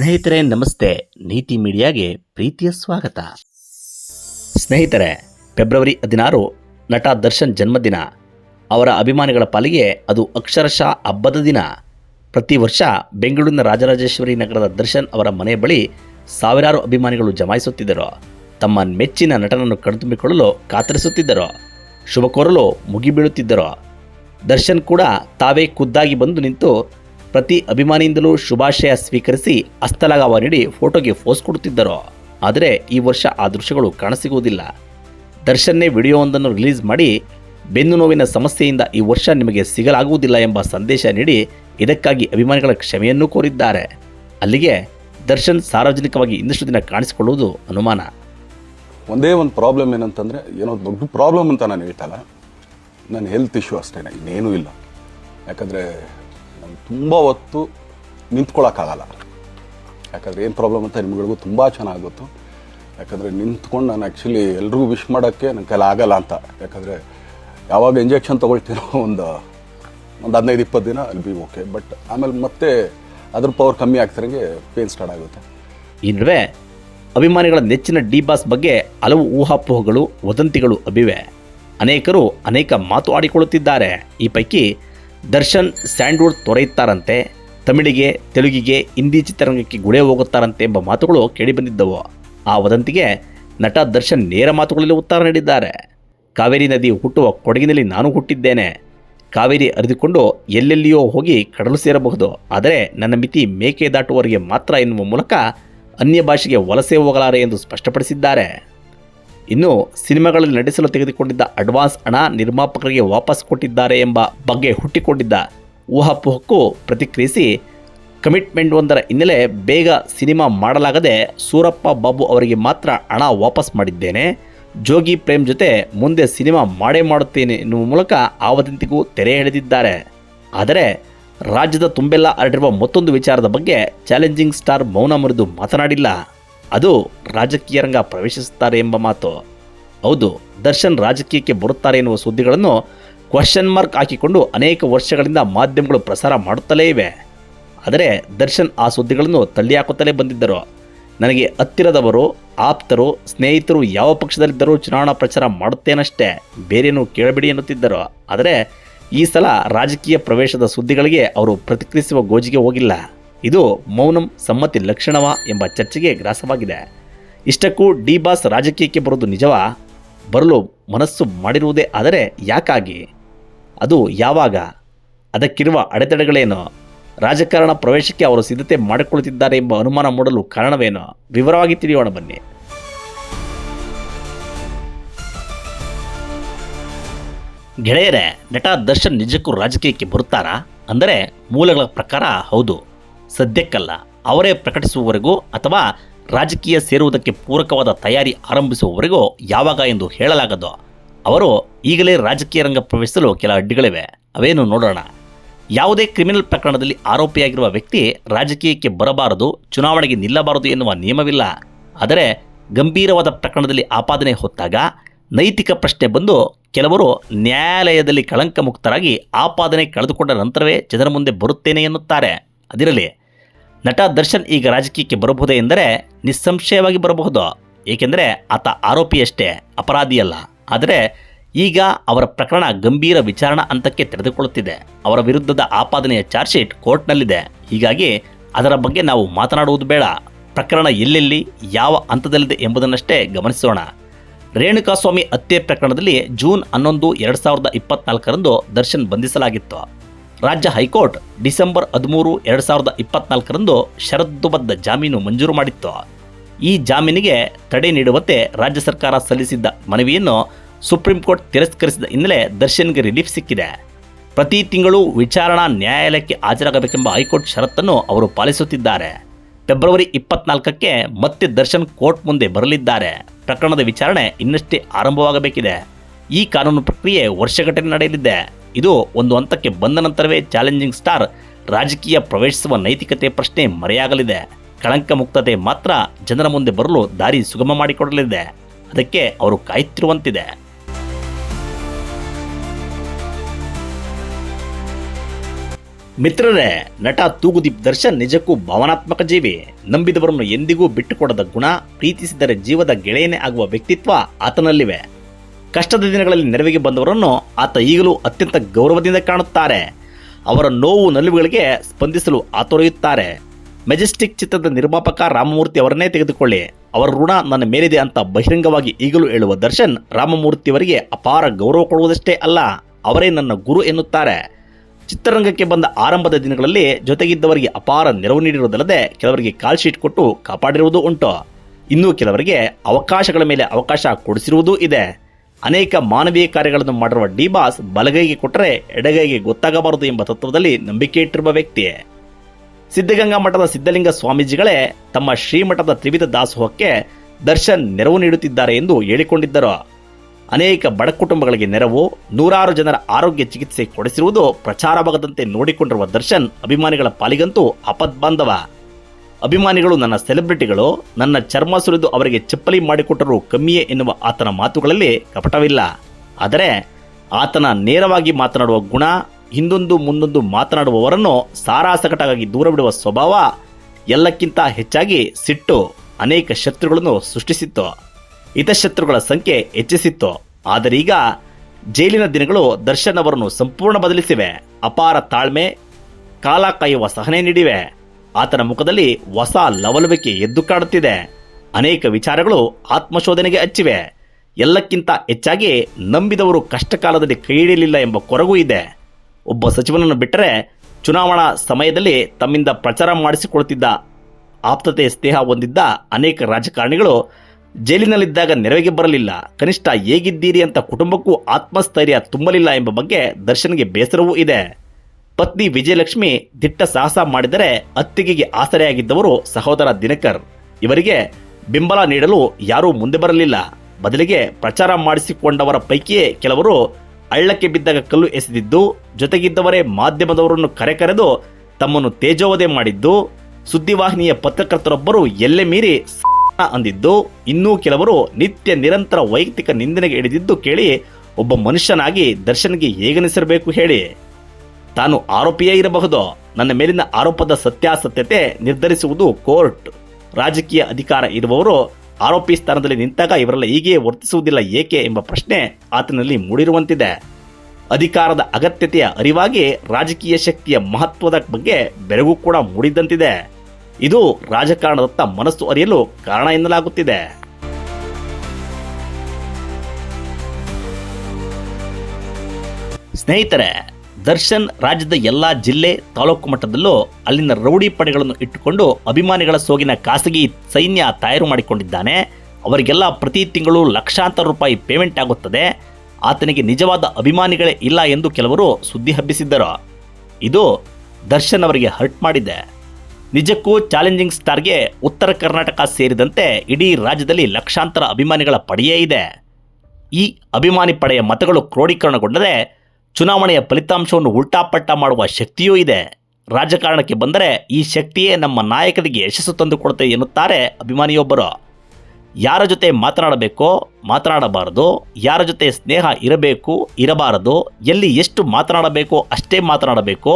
ಸ್ನೇಹಿತರೆ, ನಮಸ್ತೆ. ನೀತಿ ಮೀಡಿಯಾಗೆ ಪ್ರೀತಿಯ ಸ್ವಾಗತ. ಸ್ನೇಹಿತರೆ, ಫೆಬ್ರವರಿ ಹದಿನಾರು, ನಟ ದರ್ಶನ್ ಜನ್ಮದಿನ. ಅವರ ಅಭಿಮಾನಿಗಳ ಪಾಲಿಗೆ ಅದು ಅಕ್ಷರಶಃ ಹಬ್ಬದ ದಿನ. ಪ್ರತಿ ವರ್ಷ ಬೆಂಗಳೂರಿನ ರಾಜರಾಜೇಶ್ವರಿ ನಗರದ ದರ್ಶನ್ ಅವರ ಮನೆ ಬಳಿ ಸಾವಿರಾರು ಅಭಿಮಾನಿಗಳು ಜಮಾಯಿಸುತ್ತಿದ್ದರು. ತಮ್ಮ ಮೆಚ್ಚಿನ ನಟನನ್ನು ಕಣ್ತುಂಬಿಕೊಳ್ಳಲು ಕಾತರಿಸುತ್ತಿದ್ದರು. ಶುಭ ಕೋರಲು ಮುಗಿಬೀಳುತ್ತಿದ್ದರು. ದರ್ಶನ್ ಕೂಡ ತಾವೇ ಖುದ್ದಾಗಿ ಬಂದು ನಿಂತು ಪ್ರತಿ ಅಭಿಮಾನಿಯಿಂದಲೂ ಶುಭಾಶಯ ಸ್ವೀಕರಿಸಿ ಹಸ್ತಲಾಗವ ನೀಡಿ ಫೋಟೋಗೆ ಫೋಸ್ ಕೊಡುತ್ತಿದ್ದರು. ಆದರೆ ಈ ವರ್ಷ ಆ ದೃಶ್ಯಗಳು ಕಾಣಸಿಗುವುದಿಲ್ಲ. ದರ್ಶನ್ನೇ ವಿಡಿಯೋವೊಂದನ್ನು ರಿಲೀಸ್ ಮಾಡಿ ಬೆನ್ನು ನೋವಿನ ಸಮಸ್ಯೆಯಿಂದ ಈ ವರ್ಷ ನಿಮಗೆ ಸಿಗಲಾಗುವುದಿಲ್ಲ ಎಂಬ ಸಂದೇಶ ನೀಡಿ ಇದಕ್ಕಾಗಿ ಅಭಿಮಾನಿಗಳ ಕ್ಷಮೆಯನ್ನು ಕೋರಿದ್ದಾರೆ. ಅಲ್ಲಿಗೆ ದರ್ಶನ್ ಸಾರ್ವಜನಿಕವಾಗಿ ಇನ್ನಷ್ಟು ದಿನ ಕಾಣಿಸಿಕೊಳ್ಳುವುದು ಅನುಮಾನ. ಒಂದೇ ಒಂದು ಪ್ರಾಬ್ಲಮ್ ಏನಂತಂದರೆ, ಏನೋ ದೊಡ್ಡ ಪ್ರಾಬ್ಲಮ್ ಅಂತ ನಾನು ಹೇಳ್ತಲ್ಲ ನನ್ನ ಹೆಲ್ತ್ ಇಶ್ಯೂ ಅಷ್ಟೇ ಇನ್ನೇನೂ ಇಲ್ಲ. ಯಾಕಂದರೆ ತುಂಬ ಹೊತ್ತು ನಿಂತ್ಕೊಳ್ಳೋಕ್ಕಾಗಲ್ಲ ಯಾಕಂದರೆ ಏನು ಪ್ರಾಬ್ಲಮ್ ಅಂತ ನಿಮ್ಗಳಿಗೂ ತುಂಬ ಚೆನ್ನಾಗಿ ಗೊತ್ತು. ಯಾಕಂದರೆ ನಿಂತ್ಕೊಂಡು ನಾನು ಆ್ಯಕ್ಚುಲಿ ಎಲ್ರಿಗೂ ವಿಶ್ ಮಾಡೋಕ್ಕೆ ನನ್ನ ಕೈಲಿ ಆಗಲ್ಲ ಅಂತ. ಯಾಕಂದರೆ ಯಾವಾಗ ಇಂಜೆಕ್ಷನ್ ತೊಗೊಳ್ತೀನೋ ಒಂದು ಒಂದು ಹದಿನೈದು, ಇಪ್ಪತ್ತು ದಿನ ಅಲ್ಲಿ ಬಿ ಓಕೆ ಬಟ್ ಆಮೇಲೆ ಮತ್ತೆ ಅದ್ರ ಪವರ್ ಕಮ್ಮಿ ಆಗ್ತಿರಂಗೆ ಪೇನ್ ಸ್ಟಾರ್ಟ್ ಆಗುತ್ತೆ. ಈ ನಡುವೆ ಅಭಿಮಾನಿಗಳ ನೆಚ್ಚಿನ ಡಿ ಬಾಸ್ ಬಗ್ಗೆ ಹಲವು ಊಹಾಪೋಹಗಳು, ವದಂತಿಗಳು ಅಭಿವೆ. ಅನೇಕರು ಅನೇಕ ಮಾತು ಆಡಿಕೊಳ್ಳುತ್ತಿದ್ದಾರೆ. ಈ ಪೈಕಿ ದರ್ಶನ್ ಸ್ಯಾಂಡ್ವುಡ್ ತೊರೆಯುತ್ತಾರಂತೆ, ತಮಿಳಿಗೆ, ತೆಲುಗಿಗೆ, ಹಿಂದಿ ಚಿತ್ರರಂಗಕ್ಕೆ ಗುಳೆ ಹೋಗುತ್ತಾರಂತೆ ಎಂಬ ಮಾತುಗಳು ಕೇಳಿಬಂದಿದ್ದವು ಆ ವದಂತಿಗೆ ನಟ ದರ್ಶನ್ ನೇರ ಮಾತುಗಳಲ್ಲಿ ಉತ್ತರ ನೀಡಿದ್ದಾರೆ. ಕಾವೇರಿ ನದಿ ಹುಟ್ಟುವ ಕೊಡಗಿನಲ್ಲಿ ನಾನು ಹುಟ್ಟಿದ್ದೇನೆ. ಕಾವೇರಿ ಅರಿದುಕೊಂಡು ಎಲ್ಲೆಲ್ಲಿಯೋ ಹೋಗಿ ಕಡಲು ಸೇರಬಹುದು. ಆದರೆ ನನ್ನ ಮಿತಿ ಮೇಕೆ ದಾಟುವವರಿಗೆ ಮಾತ್ರ ಎನ್ನುವ ಮೂಲಕ ಅನ್ಯ ಭಾಷೆಗೆ ವಲಸೆ ಹೋಗಲಾರೆ ಎಂದು ಸ್ಪಷ್ಟಪಡಿಸಿದ್ದಾರೆ. ಇನ್ನು ಸಿನಿಮಾಗಳಲ್ಲಿ ನಟಿಸಲು ತೆಗೆದುಕೊಂಡಿದ್ದ ಅಡ್ವಾನ್ಸ್ ಹಣ ನಿರ್ಮಾಪಕರಿಗೆ ವಾಪಸ್ ಕೊಟ್ಟಿದ್ದಾರೆ ಎಂಬ ಬಗ್ಗೆ ಹುಟ್ಟಿಕೊಂಡಿದ್ದ ಊಹಾಪೋಹಕ್ಕೂ ಪ್ರತಿಕ್ರಿಯಿಸಿ ಕಮಿಟ್ಮೆಂಟ್ ಒಂದರ ಹಿನ್ನೆಲೆ ಬೇಗ ಸಿನಿಮಾ ಮಾಡಲಾಗದೆ ಸೂರಪ್ಪ ಬಾಬು ಅವರಿಗೆ ಮಾತ್ರ ಹಣ ವಾಪಸ್ ಮಾಡಿದ್ದೇನೆ. ಜೋಗಿ ಪ್ರೇಮ್ ಜೊತೆ ಮುಂದೆ ಸಿನಿಮಾ ಮಾಡೇ ಮಾಡುತ್ತೇನೆ ಎನ್ನುವ ಮೂಲಕ ಆವದಂತಿಗೂ ತೆರೆ ಎಳೆದಿದ್ದಾರೆ. ಆದರೆ ರಾಜ್ಯದ ತುಂಬೆಲ್ಲ ಹರಡಿರುವ ಮತ್ತೊಂದು ವಿಚಾರದ ಬಗ್ಗೆ ಚಾಲೆಂಜಿಂಗ್ ಸ್ಟಾರ್ ಮೌನ ಮುರಿದು ಮಾತನಾಡಿಲ್ಲ. ಅದು ರಾಜಕೀಯ ರಂಗ ಪ್ರವೇಶಿಸುತ್ತಾರೆ ಎಂಬ ಮಾತು. ಹೌದು, ದರ್ಶನ್ ರಾಜಕೀಯಕ್ಕೆ ಬರುತ್ತಾರೆ ಎನ್ನುವ ಸುದ್ದಿಗಳನ್ನು ಕ್ವಶನ್ ಮಾರ್ಕ್ ಹಾಕಿಕೊಂಡು ಅನೇಕ ವರ್ಷಗಳಿಂದ ಮಾಧ್ಯಮಗಳು ಪ್ರಸಾರ ಮಾಡುತ್ತಲೇ ಇವೆ. ಆದರೆ ದರ್ಶನ್ ಆ ಸುದ್ದಿಗಳನ್ನು ತಳ್ಳಿಹಾಕುತ್ತಲೇ ಬಂದಿದ್ದರು. ನನಗೆ ಹತ್ತಿರದವರು, ಆಪ್ತರು, ಸ್ನೇಹಿತರು ಯಾವ ಪಕ್ಷದಲ್ಲಿದ್ದರೂ ಚುನಾವಣಾ ಪ್ರಚಾರ ಮಾಡುತ್ತೇನಷ್ಟೇ, ಬೇರೇನೂ ಕೇಳಬೇಡಿ ಎನ್ನುತ್ತಿದ್ದರು. ಆದರೆ ಈ ಸಲ ರಾಜಕೀಯ ಪ್ರವೇಶದ ಸುದ್ದಿಗಳಿಗೆ ಅವರು ಪ್ರತಿಕ್ರಿಯಿಸುವ ಗೋಜಿಗೆ ಹೋಗಿಲ್ಲ. ಇದು ಮೌನಂ ಸಮ್ಮತಿ ಲಕ್ಷಣವಾ ಎಂಬ ಚರ್ಚೆಗೆ ಗ್ರಾಸವಾಗಿದೆ. ಇಷ್ಟಕ್ಕೂ ಡಿ ಬಾಸ್ ರಾಜಕೀಯಕ್ಕೆ ಬರೋದು ನಿಜವಾ? ಬರಲು ಮನಸ್ಸು ಮಾಡಿರುವುದೇ ಆದರೆ ಯಾಕಾಗಿ? ಅದು ಯಾವಾಗ? ಅದಕ್ಕಿರುವ ಅಡೆತಡೆಗಳೇನು? ರಾಜಕಾರಣ ಪ್ರವೇಶಕ್ಕೆ ಅವರು ಸಿದ್ಧತೆ ಮಾಡಿಕೊಳ್ಳುತ್ತಿದ್ದಾರೆ ಎಂಬ ಅನುಮಾನ ಮೂಡಲು ಕಾರಣವೇನು? ವಿವರವಾಗಿ ತಿಳಿಯೋಣ ಬನ್ನಿ. ಗೆಳೆಯರೇ, ನಟ ದರ್ಶನ್ ನಿಜಕ್ಕೂ ರಾಜಕೀಯಕ್ಕೆ ಬರುತ್ತಾರಾ? ಅಂದರೆ ಮೂಲಗಳ ಪ್ರಕಾರ ಹೌದು. ಸದ್ಯಕ್ಕಲ್ಲ, ಅವರೇ ಪ್ರಕಟಿಸುವವರೆಗೂ ಅಥವಾ ರಾಜಕೀಯ ಸೇರುವುದಕ್ಕೆ ಪೂರಕವಾದ ತಯಾರಿ ಆರಂಭಿಸುವವರೆಗೂ ಯಾವಾಗ ಎಂದು ಹೇಳಲಾಗದು. ಅವರು ಈಗಲೇ ರಾಜಕೀಯ ರಂಗ ಪ್ರವೇಶಿಸಲು ಕೆಲ ಅಡ್ಡಿಗಳಿವೆ. ಅವೇನು ನೋಡೋಣ. ಯಾವುದೇ ಕ್ರಿಮಿನಲ್ ಪ್ರಕರಣದಲ್ಲಿ ಆರೋಪಿಯಾಗಿರುವ ವ್ಯಕ್ತಿ ರಾಜಕೀಯಕ್ಕೆ ಬರಬಾರದು, ಚುನಾವಣೆಗೆ ನಿಲ್ಲಬಾರದು ಎನ್ನುವ ನಿಯಮವಿಲ್ಲ. ಆದರೆ ಗಂಭೀರವಾದ ಪ್ರಕರಣದಲ್ಲಿ ಆಪಾದನೆ ಹೊತ್ತಾಗ ನೈತಿಕ ಪ್ರಶ್ನೆ ಬಂದು ಕೆಲವರು ನ್ಯಾಯಾಲಯದಲ್ಲಿ ಕಳಂಕ ಮುಕ್ತರಾಗಿ ಆಪಾದನೆ ಕಳೆದುಕೊಂಡ ನಂತರವೇ ಜನರ ಮುಂದೆ ಬರುತ್ತೇನೆ ಎನ್ನುತ್ತಾರೆ. ಅದಿರಲಿ. ನಟ ದರ್ಶನ್ ಈಗ ರಾಜಕೀಯಕ್ಕೆ ಬರಬಹುದೇ ಎಂದರೆ ನಿಸ್ಸಂಶಯವಾಗಿ ಬರಬಹುದು. ಏಕೆಂದರೆ ಆತ ಆರೋಪಿಯಷ್ಟೇ, ಅಪರಾಧಿಯಲ್ಲ. ಆದರೆ ಈಗ ಅವರ ಪ್ರಕರಣ ಗಂಭೀರ ವಿಚಾರಣಾ ಹಂತಕ್ಕೆ ತೆರೆದುಕೊಳ್ಳುತ್ತಿದೆ. ಅವರ ವಿರುದ್ಧದ ಆಪಾದನೆಯ ಚಾರ್ಜ್ ಶೀಟ್ ಕೋರ್ಟ್ನಲ್ಲಿದೆ. ಹೀಗಾಗಿ ಅದರ ಬಗ್ಗೆ ನಾವು ಮಾತನಾಡುವುದು ಬೇಡ. ಪ್ರಕರಣ ಎಲ್ಲೆಲ್ಲಿ, ಯಾವ ಹಂತದಲ್ಲಿದೆ ಎಂಬುದನ್ನಷ್ಟೇ ಗಮನಿಸೋಣ. ರೇಣುಕಾಸ್ವಾಮಿ ಹತ್ಯೆ ಪ್ರಕರಣದಲ್ಲಿ ಜೂನ್ ಹನ್ನೊಂದು, ಎರಡು ಸಾವಿರದ ಇಪ್ಪತ್ನಾಲ್ಕರಂದು ದರ್ಶನ್ ಬಂಧಿಸಲಾಗಿತ್ತು. ರಾಜ್ಯ ಹೈಕೋರ್ಟ್ ಡಿಸೆಂಬರ್ ಹದಿಮೂರು ಎರಡು ಸಾವಿರದ ಇಪ್ಪತ್ನಾಲ್ಕರಂದು ಷರತ್ತುಬದ್ಧ ಜಾಮೀನು ಮಂಜೂರು ಮಾಡಿತ್ತು. ಈ ಜಾಮೀನಿಗೆ ತಡೆ ನೀಡುವಂತೆ ರಾಜ್ಯ ಸರ್ಕಾರ ಸಲ್ಲಿಸಿದ್ದ ಮನವಿಯನ್ನು ಸುಪ್ರೀಂ ಕೋರ್ಟ್ ತಿರಸ್ಕರಿಸಿದ ಹಿನ್ನೆಲೆ ದರ್ಶನ್ಗೆ ರಿಲೀಫ್ ಸಿಕ್ಕಿದೆ. ಪ್ರತಿ ತಿಂಗಳು ವಿಚಾರಣಾ ನ್ಯಾಯಾಲಯಕ್ಕೆ ಹಾಜರಾಗಬೇಕೆಂಬ ಹೈಕೋರ್ಟ್ ಷರತ್ತನ್ನು ಅವರು ಪಾಲಿಸುತ್ತಿದ್ದಾರೆ. ಫೆಬ್ರವರಿ ಇಪ್ಪತ್ನಾಲ್ಕಕ್ಕೆ ಮತ್ತೆ ದರ್ಶನ್ ಕೋರ್ಟ್ ಮುಂದೆ ಬರಲಿದ್ದಾರೆ. ಪ್ರಕರಣದ ವಿಚಾರಣೆ ಇನ್ನಷ್ಟೇ ಆರಂಭವಾಗಬೇಕಿದೆ. ಈ ಕಾನೂನು ಪ್ರಕ್ರಿಯೆ ವರ್ಷಗಟ್ಟಲೆ ನಡೆಯಲಿದೆ. ಇದು ಒಂದು ಹಂತಕ್ಕೆ ಬಂದ ನಂತರವೇ ಚಾಲೆಂಜಿಂಗ್ ಸ್ಟಾರ್ ರಾಜಕೀಯ ಪ್ರವೇಶಿಸುವ ನೈತಿಕತೆ ಪ್ರಶ್ನೆ ಮರೆಯಾಗಲಿದೆ. ಕಳಂಕ ಮುಕ್ತತೆ ಮಾತ್ರ ಜನರ ಮುಂದೆ ಬರಲು ದಾರಿ ಸುಗಮ ಮಾಡಿಕೊಡಲಿದೆ. ಅದಕ್ಕೆ ಅವರು ಕಾಯುತ್ತಿರುವಂತಿದೆ. ಮಿತ್ರರೇ, ನಟ ತೂಗುದೀಪ್ ದರ್ಶನ್ ನಿಜಕ್ಕೂ ಭಾವನಾತ್ಮಕ ಜೀವಿ. ನಂಬಿದವರನ್ನು ಎಂದಿಗೂ ಬಿಟ್ಟುಕೊಡದ ಗುಣ, ಪ್ರೀತಿಸಿದರೆ ಜೀವದ ಗೆಳೆಯನೇ ಆಗುವ ವ್ಯಕ್ತಿತ್ವ ಆತನಲ್ಲಿವೆ. ಕಷ್ಟದ ದಿನಗಳಲ್ಲಿ ನೆರವಿಗೆ ಬಂದವರನ್ನು ಆತ ಈಗಲೂ ಅತ್ಯಂತ ಗೌರವದಿಂದ ಕಾಣುತ್ತಾರೆ. ಅವರ ನೋವು ನಲಿವುಗಳಿಗೆ ಸ್ಪಂದಿಸಲು ಆತೊರೆಯುತ್ತಾರೆ. ಮೆಜೆಸ್ಟಿಕ್ ಚಿತ್ರದ ನಿರ್ಮಾಪಕ ರಾಮಮೂರ್ತಿ ಅವರನ್ನೇ ತೆಗೆದುಕೊಳ್ಳಿ. ಅವರ ಋಣ ನನ್ನ ಮೇಲಿದೆ ಅಂತ ಬಹಿರಂಗವಾಗಿ ಈಗಲೂ ಹೇಳುವ ದರ್ಶನ್ ರಾಮಮೂರ್ತಿಯವರಿಗೆ ಅಪಾರ ಗೌರವ ಕೊಡುವುದಷ್ಟೇ ಅಲ್ಲ, ಅವರೇ ನನ್ನ ಗುರು ಎನ್ನುತ್ತಾರೆ. ಚಿತ್ರರಂಗಕ್ಕೆ ಬಂದ ಆರಂಭದ ದಿನಗಳಲ್ಲಿ ಜೊತೆಗಿದ್ದವರಿಗೆ ಅಪಾರ ನೆರವು ನೀಡಿರುವುದಲ್ಲದೆ ಕೆಲವರಿಗೆ ಕಾಲ್ ಶೀಟ್ ಕೊಟ್ಟು ಕಾಪಾಡಿರುವುದು ಉಂಟು. ಇನ್ನೂ ಕೆಲವರಿಗೆ ಅವಕಾಶಗಳ ಮೇಲೆ ಅವಕಾಶ ಕೊಡಿಸಿರುವುದೂ ಇದೆ. ಅನೇಕ ಮಾನವೀಯ ಕಾರ್ಯಗಳನ್ನು ಮಾಡಿರುವ ಡಿ ಬಾಸ್ ಬಲಗೈಗೆ ಕೊಟ್ಟರೆ ಎಡಗೈಗೆ ಗೊತ್ತಾಗಬಾರದು ಎಂಬ ತತ್ವದಲ್ಲಿ ನಂಬಿಕೆ ಇಟ್ಟಿರುವ ವ್ಯಕ್ತಿ. ಸಿದ್ಧಗಂಗಾ ಮಠದ ಸಿದ್ಧಲಿಂಗ ಸ್ವಾಮೀಜಿಗಳೇ ತಮ್ಮ ಶ್ರೀಮಠದ ತ್ರಿವಿಧ ದಾಸೋಹಕ್ಕೆ ದರ್ಶನ್ ನೆರವು ನೀಡುತ್ತಿದ್ದಾರೆ ಎಂದು ಹೇಳಿಕೊಂಡಿದ್ದರು. ಅನೇಕ ಬಡ ಕುಟುಂಬಗಳಿಗೆ ನೆರವು, ನೂರಾರು ಜನರ ಆರೋಗ್ಯ ಚಿಕಿತ್ಸೆ ಕೊಡಿಸಿರುವುದು ಪ್ರಚಾರವಾಗದಂತೆ ನೋಡಿಕೊಂಡಿರುವ ದರ್ಶನ್ ಅಭಿಮಾನಿಗಳ ಪಾಲಿಗಂತೂ ಆಪದ್ಬಾಂಧವ ಅಭಿಮಾನಿಗಳು, ನನ್ನ ಸೆಲೆಬ್ರಿಟಿಗಳು, ನನ್ನ ಚರ್ಮ ಸುರಿದು ಅವರಿಗೆ ಚಪ್ಪಲಿ ಮಾಡಿಕೊಟ್ಟರು ಕಮ್ಮಿಯೇ ಎನ್ನುವ ಆತನ ಮಾತುಗಳಲ್ಲಿ ಕಪಟವಿಲ್ಲ. ಆದರೆ ಆತನ ನೇರವಾಗಿ ಮಾತನಾಡುವ ಗುಣ, ಹಿಂದೊಂದು ಮುಂದೊಂದು ಮಾತನಾಡುವವರನ್ನು ಸಾರಾಸಕಟಾಗಿ ದೂರ ಬಿಡುವ ಸ್ವಭಾವ ಎಲ್ಲಕ್ಕಿಂತ ಹೆಚ್ಚಾಗಿ ಸಿಟ್ಟು ಅನೇಕ ಶತ್ರುಗಳನ್ನು ಸೃಷ್ಟಿಸಿತ್ತು. ಹಿತಶತ್ರುಗಳ ಸಂಖ್ಯೆ ಹೆಚ್ಚಿಸಿತ್ತು. ಆದರೀಗ ಜೈಲಿನ ದಿನಗಳು ದರ್ಶನ್ ಅವರನ್ನು ಸಂಪೂರ್ಣ ಬದಲಿಸಿವೆ. ಅಪಾರ ತಾಳ್ಮೆ, ಕಾಲ ಕಾಯುವ ಸಹನೆ ನೀಡಿವೆ. ಆತನ ಮುಖದಲ್ಲಿ ಹೊಸ ಲವಲವಿಕೆ ಎದ್ದು ಕಾಡುತ್ತಿದೆ. ಅನೇಕ ವಿಚಾರಗಳು ಆತ್ಮಶೋಧನೆಗೆ ಹಚ್ಚಿವೆ ಎಲ್ಲಕ್ಕಿಂತ ಹೆಚ್ಚಾಗಿ ನಂಬಿದವರು ಕಷ್ಟ ಕಾಲದಲ್ಲಿ ಕೈ ಹಿಡಿಯಲಿಲ್ಲ ಎಂಬ ಕೊರಗೂ ಇದೆ. ಒಬ್ಬ ಸಚಿವನನ್ನು ಬಿಟ್ಟರೆ ಚುನಾವಣಾ ಸಮಯದಲ್ಲಿ ತಮ್ಮಿಂದ ಪ್ರಚಾರ ಮಾಡಿಸಿಕೊಳ್ತಿದ್ದ ಆಪ್ತತೆ ಸ್ನೇಹ ಹೊಂದಿದ್ದ ಅನೇಕ ರಾಜಕಾರಣಿಗಳು ಜೈಲಿನಲ್ಲಿದ್ದಾಗ ನೆರವಿಗೆ ಬರಲಿಲ್ಲ. ಕನಿಷ್ಠ ಹೇಗಿದ್ದೀರಿ ಅಂತ ಕುಟುಂಬಕ್ಕೂ ಆತ್ಮಸ್ಥೈರ್ಯ ತುಂಬಲಿಲ್ಲ ಎಂಬ ಬಗ್ಗೆ ದರ್ಶನ್ಗೆ ಬೇಸರವೂ ಇದೆ. ಪತ್ನಿ ವಿಜಯಲಕ್ಷ್ಮಿ ದಿಟ್ಟ ಸಾಹಸ ಮಾಡಿದರೆ ಅತ್ತಿಗೆಗೆ ಆಸರೆಯಾಗಿದ್ದವರು ಸಹೋದರ ದಿನಕರ್. ಇವರಿಗೆ ಬೆಂಬಲ ನೀಡಲು ಯಾರೂ ಮುಂದೆ ಬರಲಿಲ್ಲ. ಬದಲಿಗೆ ಪ್ರಚಾರ ಮಾಡಿಸಿಕೊಂಡವರ ಪೈಕಿಯೇ ಕೆಲವರು ಹಳ್ಳಕ್ಕೆ ಬಿದ್ದಾಗ ಕಲ್ಲು ಎಸೆದಿದ್ದು, ಜೊತೆಗಿದ್ದವರೇ ಮಾಧ್ಯಮದವರನ್ನು ಕರೆ ಕರೆದು ತಮ್ಮನ್ನು ತೇಜೋವಧೆ ಮಾಡಿದ್ದು, ಸುದ್ದಿವಾಹಿನಿಯ ಪತ್ರಕರ್ತರೊಬ್ಬರು ಎಲ್ಲೆ ಮೀರಿ ಅಂದಿದ್ದು, ಇನ್ನೂ ಕೆಲವರು ನಿತ್ಯ ನಿರಂತರ ವೈಯಕ್ತಿಕ ನಿಂದನೆಗೆ ಹಿಡಿದಿದ್ದು ಕೇಳಿ ಒಬ್ಬ ಮನುಷ್ಯನಾಗಿ ದರ್ಶನ್ಗೆ ಹೇಗನಿಸಿರಬೇಕು ಹೇಳಿ. ತಾನು ಆರೋಪಿಯೇ ಇರಬಹುದು? ನನ್ನ ಮೇಲಿನ ಆರೋಪದ ಸತ್ಯಾಸತ್ಯತೆ ನಿರ್ಧರಿಸುವುದು ಕೋರ್ಟ್. ರಾಜಕೀಯ ಅಧಿಕಾರ ಇರುವವರು ಆರೋಪಿ ಸ್ಥಾನದಲ್ಲಿ ನಿಂತಾಗ ಇವರೆಲ್ಲ ಹೀಗೆ ವರ್ತಿಸುವುದಿಲ್ಲ ಏಕೆ ಎಂಬ ಪ್ರಶ್ನೆ ಆತನಲ್ಲಿ ಮೂಡಿರುವಂತಿದೆ. ಅಧಿಕಾರದ ಅಗತ್ಯತೆಯ ಅರಿವಾಗಿ ರಾಜಕೀಯ ಶಕ್ತಿಯ ಮಹತ್ವದ ಬಗ್ಗೆ ಬೆರಗು ಕೂಡ ಮೂಡಿದ್ದಂತಿದೆ ಇದು ರಾಜಕಾರಣದತ್ತ ಮನಸ್ಸು ಅರಿಯಲು ಕಾರಣ ಎನ್ನಲಾಗುತ್ತಿದೆ. ಸ್ನೇಹಿತರೆ ದರ್ಶನ್ ರಾಜ್ಯದ ಎಲ್ಲ ಜಿಲ್ಲೆ, ತಾಲೂಕು ಮಟ್ಟದಲ್ಲೂ ಅಲ್ಲಿನ ರೌಡಿ ಪಡೆಗಳನ್ನು ಇಟ್ಟುಕೊಂಡು ಅಭಿಮಾನಿಗಳ ಸೋಗಿನ ಖಾಸಗಿ ಸೈನ್ಯ ತಯಾರು ಮಾಡಿಕೊಂಡಿದ್ದಾನೆ. ಅವರಿಗೆಲ್ಲ ಪ್ರತಿ ತಿಂಗಳು ಲಕ್ಷಾಂತರ ರೂಪಾಯಿ ಪೇಮೆಂಟ್ ಆಗುತ್ತದೆ. ಆತನಿಗೆ ನಿಜವಾದ ಅಭಿಮಾನಿಗಳೇ ಇಲ್ಲ ಎಂದು ಕೆಲವರು ಸುದ್ದಿ ಹಬ್ಬಿಸಿದ್ದರು. ಇದು ದರ್ಶನ್ ಅವರಿಗೆ ಹರ್ಟ್ ಮಾಡಿದೆ. ನಿಜಕ್ಕೂ ಚಾಲೆಂಜಿಂಗ್ ಸ್ಟಾರ್ಗೆ ಉತ್ತರ ಕರ್ನಾಟಕ ಸೇರಿದಂತೆ ಇಡೀ ರಾಜ್ಯದಲ್ಲಿ ಲಕ್ಷಾಂತರ ಅಭಿಮಾನಿಗಳ ಪಡೆಯೇ ಇದೆ. ಈ ಅಭಿಮಾನಿ ಪಡೆಯ ಮತಗಳು ಕ್ರೋಢೀಕರಣಗೊಂಡರೆ ಚುನಾವಣೆಯ ಫಲಿತಾಂಶವನ್ನು ಉಲ್ಟಾಪಟ್ಟ ಮಾಡುವ ಶಕ್ತಿಯೂ ಇದೆ. ರಾಜಕಾರಣಕ್ಕೆ ಬಂದರೆ ಈ ಶಕ್ತಿಯೇ ನಮ್ಮ ನಾಯಕರಿಗೆ ಯಶಸ್ಸು ತಂದುಕೊಡುತ್ತೆ ಎನ್ನುತ್ತಾರೆ ಅಭಿಮಾನಿಯೊಬ್ಬರು. ಯಾರ ಜೊತೆ ಮಾತನಾಡಬೇಕೋ ಮಾತನಾಡಬಾರದು, ಯಾರ ಜೊತೆ ಸ್ನೇಹ ಇರಬೇಕು, ಇರಬಾರದು, ಎಲ್ಲಿ ಎಷ್ಟು ಮಾತನಾಡಬೇಕೋ ಅಷ್ಟೇ ಮಾತನಾಡಬೇಕು,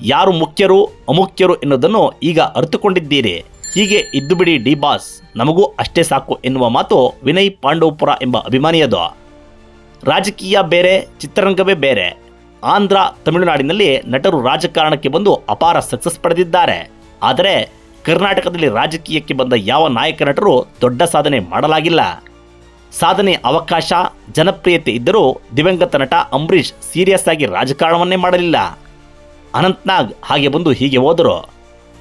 ಯಾರು ಮುಖ್ಯರು, ಅಮುಖ್ಯರು ಎನ್ನುವುದನ್ನು ಈಗ ಅರಿತುಕೊಂಡಿದ್ದೀರಿ. ಹೀಗೆ ಇದ್ದು ಬಿಡಿ ಡಿ ಬಾಸ್, ನಮಗೂ ಅಷ್ಟೇ ಸಾಕು ಎನ್ನುವ ಮಾತು ವಿನಯ್ ಪಾಂಡವಪುರ ಎಂಬ ಅಭಿಮಾನಿಯದು. ರಾಜಕೀಯ ಬೇರೆ, ಚಿತ್ರರಂಗವೇ ಬೇರೆ. ಆಂಧ್ರ ತಮಿಳುನಾಡಿನಲ್ಲಿ ನಟರು ರಾಜಕಾರಣಕ್ಕೆ ಬಂದು ಅಪಾರ ಸಕ್ಸಸ್ ಪಡೆದಿದ್ದಾರೆ. ಆದರೆ ಕರ್ನಾಟಕದಲ್ಲಿ ರಾಜಕೀಯಕ್ಕೆ ಬಂದ ಯಾವ ನಾಯಕ ನಟರು ದೊಡ್ಡ ಸಾಧನೆ ಮಾಡಲಾಗಿಲ್ಲ. ಸಾಧನೆ ಅವಕಾಶ, ಜನಪ್ರಿಯತೆ ಇದ್ದರೂ ದಿವಂಗತ ನಟ ಅಂಬರೀಷ್ ಸೀರಿಯಸ್ ಆಗಿ ರಾಜಕಾರಣವನ್ನೇ ಮಾಡಲಿಲ್ಲ. ಅನಂತ್ನಾಗ್ ಹಾಗೆ ಬಂದು ಹೀಗೆ ಹೋದರು.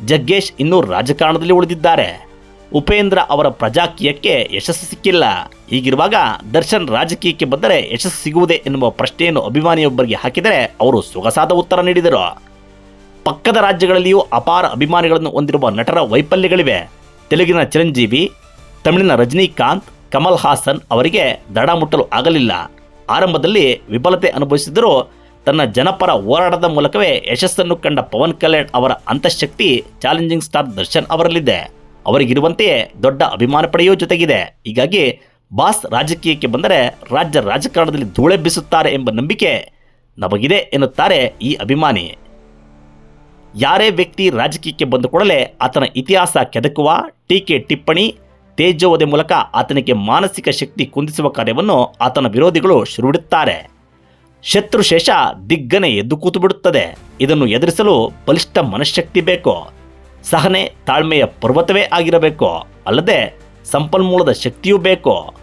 ಜಗ್ಗೇಶ್ ಇನ್ನೂ ರಾಜಕಾರಣದಲ್ಲಿ ಉಳಿದಿದ್ದಾರೆ. ಉಪೇಂದ್ರ ಅವರ ಪ್ರಜಾಕೀಯಕ್ಕೆ ಯಶಸ್ಸು ಸಿಕ್ಕಿಲ್ಲ. ಹೀಗಿರುವಾಗ ದರ್ಶನ್ ರಾಜಕೀಯಕ್ಕೆ ಬಂದರೆ ಯಶಸ್ಸು ಸಿಗುವುದೇ ಎನ್ನುವ ಪ್ರಶ್ನೆಯನ್ನು ಅಭಿಮಾನಿಯೊಬ್ಬರಿಗೆ ಹಾಕಿದರೆ ಅವರು ಸೊಗಸಾದ ಉತ್ತರ ನೀಡಿದರು. ಪಕ್ಕದ ರಾಜ್ಯಗಳಲ್ಲಿಯೂ ಅಪಾರ ಅಭಿಮಾನಿಗಳನ್ನು ಹೊಂದಿರುವ ನಟರ ವೈಫಲ್ಯಗಳಿವೆ. ತೆಲುಗಿನ ಚಿರಂಜೀವಿ, ತಮಿಳಿನ ರಜನಿಕಾಂತ್, ಕಮಲ್ ಹಾಸನ್ ಅವರಿಗೆ ದಡ ಮುಟ್ಟಲು ಆಗಲಿಲ್ಲ. ಆರಂಭದಲ್ಲಿ ವಿಫಲತೆ ಅನುಭವಿಸಿದರೂ ತನ್ನ ಜನಪರ ಹೋರಾಟದ ಮೂಲಕವೇ ಯಶಸ್ಸನ್ನು ಕಂಡ ಪವನ್ ಕಲ್ಯಾಣ್ ಅವರ ಅಂತಃಶಕ್ತಿ ಚಾಲೆಂಜಿಂಗ್ ಸ್ಟಾರ್ ದರ್ಶನ್ ಅವರಲ್ಲಿದೆ. ಅವರಿಗಿರುವಂತೆಯೇ ದೊಡ್ಡ ಅಭಿಮಾನ ಪಡೆಯೋ ಜೊತೆಗಿದೆ. ಹೀಗಾಗಿ ಬಾಸ್ ರಾಜಕೀಯಕ್ಕೆ ಬಂದರೆ ರಾಜ್ಯ ರಾಜಕಾರಣದಲ್ಲಿ ಧೂಳೆಬ್ಬಿಸುತ್ತಾರೆ ಎಂಬ ನಂಬಿಕೆ ನಮಗಿದೆ ಎನ್ನುತ್ತಾರೆ ಈ ಅಭಿಮಾನಿ. ಯಾರೇ ವ್ಯಕ್ತಿ ರಾಜಕೀಯಕ್ಕೆ ಬಂದ ಕೂಡಲೇ ಆತನ ಇತಿಹಾಸ ಕೆದಕುವ, ಟೀಕೆ ಟಿಪ್ಪಣಿ ತೇಜೋವಧೆ ಮೂಲಕ ಆತನಿಗೆ ಮಾನಸಿಕ ಶಕ್ತಿ ಕುಂದಿಸುವ ಕಾರ್ಯವನ್ನು ಆತನ ವಿರೋಧಿಗಳು ಶುರುವಿಡುತ್ತಾರೆ ಶತ್ರುಶೇಷ ದಿಗ್ಗನೆ ಎದ್ದು ಕೂತು ಬಿಡುತ್ತದೆ. ಇದನ್ನು ಎದುರಿಸಲು ಬಲಿಷ್ಠ ಮನಃಶಕ್ತಿ ಬೇಕು. ಸಹನೆ ತಾಳ್ಮೆಯ ಪರ್ವತವೇ ಆಗಿರಬೇಕು. ಅಲ್ಲದೆ ಸಂಪನ್ಮೂಲದ ಶಕ್ತಿಯೂ ಬೇಕು.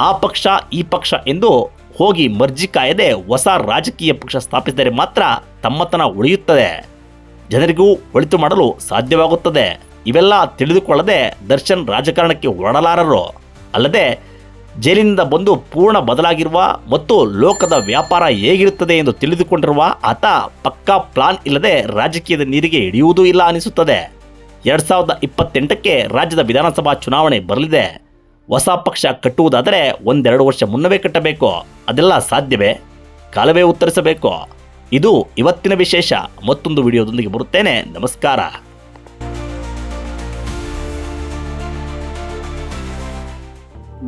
ಆ ಪಕ್ಷ, ಈ ಪಕ್ಷ ಎಂದು ಹೋಗಿ ಮರ್ಜಿ ಕಾಯದೆ ಹೊಸ ರಾಜಕೀಯ ಪಕ್ಷ ಸ್ಥಾಪಿಸಿದರೆ ಮಾತ್ರ ತಮ್ಮತನ ಉಳಿಯುತ್ತದೆ. ಜನರಿಗೂ ಒಳಿತು ಮಾಡಲು ಸಾಧ್ಯವಾಗುತ್ತದೆ. ಇವೆಲ್ಲ ತಿಳಿದುಕೊಳ್ಳದೆ ದರ್ಶನ್ ರಾಜಕಾರಣಕ್ಕೆ ಹೊರಡಲಾರರು ಅಲ್ಲದೆ ಜೈಲಿನಿಂದ ಬಂದು ಪೂರ್ಣ ಬದಲಾಗಿರುವ ಮತ್ತು ಲೋಕದ ವ್ಯಾಪಾರ ಹೇಗಿರುತ್ತದೆ ಎಂದು ತಿಳಿದುಕೊಂಡಿರುವ ಆತ ಪಕ್ಕಾ ಪ್ಲಾನ್ ಇಲ್ಲದೆ ರಾಜಕೀಯದ ನೀರಿಗೆ ಹಿಡಿಯುವುದೂ ಇಲ್ಲ ಅನಿಸುತ್ತದೆ. ಎರಡ್ ಸಾವಿರದ ಇಪ್ಪತ್ತೆಂಟಕ್ಕೆ ರಾಜ್ಯದ ವಿಧಾನಸಭಾ ಚುನಾವಣೆ ಬರಲಿದೆ. ಹೊಸ ಪಕ್ಷ ಕಟ್ಟುವುದಾದರೆ ಒಂದೆರಡು ವರ್ಷ ಮುನ್ನವೇ ಕಟ್ಟಬೇಕು. ಅದೆಲ್ಲ ಸಾಧ್ಯವೇ? ಕಾಲವೇ ಉತ್ತರಿಸಬೇಕು. ಇದು ಇವತ್ತಿನ ವಿಶೇಷ. ಮತ್ತೊಂದು ವಿಡಿಯೋದೊಂದಿಗೆ ಬರುತ್ತೇನೆ. ನಮಸ್ಕಾರ.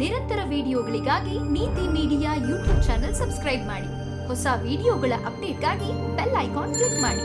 ನಿರಂತರ ವಿಡಿಯೋಗಳಿಗಾಗಿ ನೀತಿ ಮೀಡಿಯಾ ಯೂಟ್ಯೂಬ್ ಚಾನೆಲ್ ಸಬ್ಸ್ಕ್ರೈಬ್ ಮಾಡಿ. ಹೊಸ ವಿಡಿಯೋಗಳ ಅಪ್ಡೇಟ್ಗಾಗಿ ಬೆಲ್ ಐಕಾನ್ ಕ್ಲಿಕ್ ಮಾಡಿ.